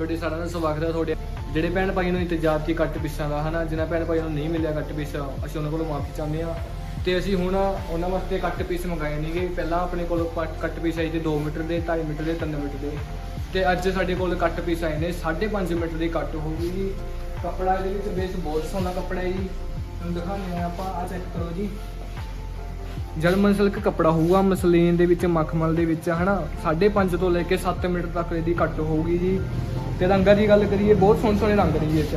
ਤੁਹਾਡੇ ਸਾਰਿਆਂ ਦਾ ਸਵਾਗਤ ਹੈ, ਤੁਹਾਡੇ ਜਿਹੜੇ ਭੈਣ ਭਾਈ ਨੂੰ ਇੰਤਜ਼ਾਰ ਸੀ ਕੱਟ ਪੀਸਾਂ ਦਾ, ਹਨਾ, ਜਿਨ੍ਹਾਂ ਭੈਣ ਭਾਈ ਨੂੰ ਨਹੀਂ ਮਿਲਿਆ ਕੱਟ ਪੀਸ, ਅਸੀਂ ਉਹਨਾਂ ਕੋਲੋਂ ਮਾਫੀ ਚਾਹੁੰਦੇ ਹਾਂ। ਤੇ ਅਸੀਂ ਹੁਣ ਉਹਨਾਂ ਵਾਸਤੇ ਕੱਟ ਪੀਸ ਮੰਗਾਏ ਨੇਗੇ। ਪਹਿਲਾਂ ਆਪਣੇ ਕੋਲ ਕੱਟ- ਕੱਟ ਪੀਸ ਆਏ ਤੇ 2 ਮੀਟਰ ਦੇ 2.5 ਮੀਟਰ ਦੇ 3 ਮੀਟਰ ਦੇ। ਤੇ ਅੱਜ ਸਾਡੇ ਕੋਲ ਕੱਟ ਪੀਸ ਆਏ ਨੇ 5.5 ਮੀਟਰ ਦੀ ਕੱਟ ਹੋਊਗੀ ਜੀ। ਕੱਪੜਾ ਇਹਦੇ ਵਿੱਚ ਬੇਸ ਬਹੁਤ ਸੋਹਣਾ ਕੱਪੜਾ ਹੈ ਜੀ। ਤੁਹਾਨੂੰ ਦਿਖਾਉਂਦੇ ਆ ਆਪਾਂ ਆ ਚੈੱਕ ਕਰੋ ਜੀ। ਜਰਮਨ ਸਿਲਕ ਕੱਪੜਾ ਹੋਊਗਾ, ਮਸਲੀਨ ਦੇ ਵਿੱਚ, ਮਖਮਲ ਦੇ ਵਿੱਚ, ਹਨਾ 5.5 ਤੋਂ ਲੈ ਕੇ 7 ਮੀਟਰ ਤੱਕ ਇਹਦੀ ਕੱਟ ਹੋਊਗੀ ਜੀ। ਤੇ ਰੰਗਾਂ ਦੀ ਗੱਲ ਕਰੀਏ, ਬਹੁਤ ਸੋਹਣੇ ਸੋਹਣੇ ਰੰਗ ਨੇ ਜੀ ਇਹ 'ਚ।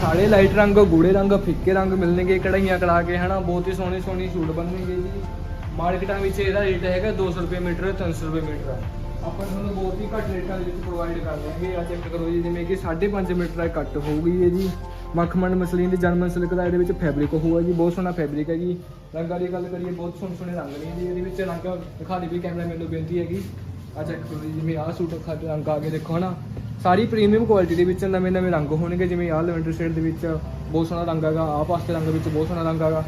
ਸਾਰੇ ਲਾਈਟ ਰੰਗ, ਗੂੜੇ ਰੰਗ, ਫਿੱਕੇ ਰੰਗ ਮਿਲਣਗੇ ਕਢਾਈਆਂ ਕਰਾ ਕੇ, ਹਨਾ, ਬਹੁਤ ਹੀ ਸੋਹਣੇ ਸੋਹਣੇ ਸੂਟ ਬਣਨਗੇ ਜੀ। ਮਾਰਕੀਟਾਂ ਵਿੱਚ ਇਹਦਾ ਰੇਟ ਹੈਗਾ 200 ਰੁਪਏ ਮੀਟਰ 300 ਰੁਪਏ ਮੀਟਰ। ਆਪਾਂ ਤੁਹਾਨੂੰ ਬਹੁਤ ਹੀ ਘੱਟ ਰੇਟਾਂ ਦੇ ਵਿੱਚ ਪ੍ਰੋਵਾਈਡ ਕਰ ਦਾਂਗੇ ਆ ਚੈੱਕ ਕਰੋ ਜੀ, ਜਿਵੇਂ ਕਿ 5.5 ਮੀਟਰ ਦਾ ਕੱਟ ਹੋਊਗੀ ਇਹ ਜੀ। ਮਖਮਲ ਮਸਲੀਨ ਦੀ ਜਰਮਨ ਸਿਲਕ ਦਾ ਇਹਦੇ ਵਿੱਚ ਫੈਬਰਿਕ ਹੋਊਗਾ ਜੀ, ਬਹੁਤ ਸੋਹਣਾ ਫੈਬਰਿਕ ਹੈ ਜੀ। ਰੰਗਾਂ ਦੀ ਗੱਲ ਕਰੀਏ, ਬਹੁਤ ਸੋਹਣੇ ਸੋਹਣੇ ਰੰਗ ਨੇ ਜੀ। ਇਹਦੇ ਵਿੱਚ ਰੰਗ, ਦਿਖਾ ਦੇ ਵੀ ਕੈਮਰਾ ਮੈਨੂੰ ਬੇਨਤੀ ਹੈਗੀ। ਆ ਚੈੱਕ ਕਰੋ ਜੀ ਜਿਵੇਂ ਆਹ ਸੂਟ ਖਾ ਰੰਗ ਆ ਕੇ ਦੇਖੋ, ਹਨਾ? ਸਾਰੀ ਪ੍ਰੀਮੀਅਮ ਕੁਆਲਿਟੀ ਦੇ ਵਿੱਚ ਨਵੇਂ ਨਵੇਂ ਰੰਗ ਹੋਣਗੇ, ਜਿਵੇਂ ਆਹ ਲੈਵੈਂਡਰ ਸ਼ੇਡ ਦੇ ਵਿੱਚ ਬਹੁਤ ਸੋਹਣਾ ਰੰਗ ਹੈਗਾ, ਆਹ ਪਾਸਤੇ ਰੰਗ ਵਿੱਚ ਬਹੁਤ ਸੋਹਣਾ ਰੰਗ ਹੈਗਾ।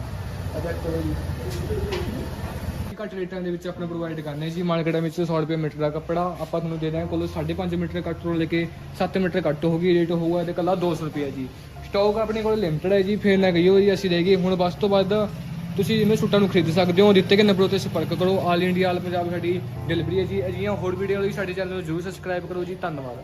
ਆ ਚੈੱਕ ਕਰੋ ਜੀ। ਘੱਟ ਰੇਟਾਂ ਦੇ ਵਿੱਚ ਆਪਣਾ ਪ੍ਰੋਵਾਈਡ ਕਰਨੇ ਜੀ ਮਾਰਕੀਟਾਂ ਵਿੱਚ 100 ਰੁਪਏ ਮੀਟਰ ਦਾ ਕੱਪੜਾ, ਆਪਾਂ ਤੁਹਾਨੂੰ ਦੇ ਦਾਂਗੇ ਕੋਲ 5.5 ਮੀਟਰ ਕੱਟ ਤੋਂ ਲੈ ਕੇ 7 ਮੀਟਰ ਕੱਟ ਹੋਗੀ ਰੇਟ ਹੋਊਗਾ, ਇਹਦੇ ਕੱਲਾ 200 ਰੁਪਏ ਜੀ। ਸਟਾਕ ਆਪਣੇ ਕੋਲ ਲਿਮਟਿਡ ਹੈ ਜੀ, ਫੇਰ ਨਾ ਗਈਓ ਜੀ, ਅਸੀਂ ਰਹਿ ਗਏ, ਹੁਣ ਬਸ ਤੋਂ ਬਾਅਦ ਤੁਸੀਂ ਜਿਵੇਂ ਸੂਟਾਂ ਨੂੰ ਖਰੀਦ ਸਕਦੇ ਹੋ ਦਿੱਤੇ ਗਏ ਨੰਬਰ ਉੱਤੇ ਸੰਪਰਕ ਕਰੋ। ਆਲ ਇੰਡੀਆ ਆਲ ਪੰਜਾਬ ਸਾਡੀ ਡਿਲੀਵਰੀ ਹੈ ਜੀ। ਅਜਿਹੀਆਂ ਹੋਰ ਵੀਡੀਓ ਲਈ ਸਾਡੇ ਚੈਨਲ ਨੂੰ ਜ਼ਰੂਰ ਸਬਸਕ੍ਰਾਈਬ ਕਰੋ ਜੀ। ਧੰਨਵਾਦ।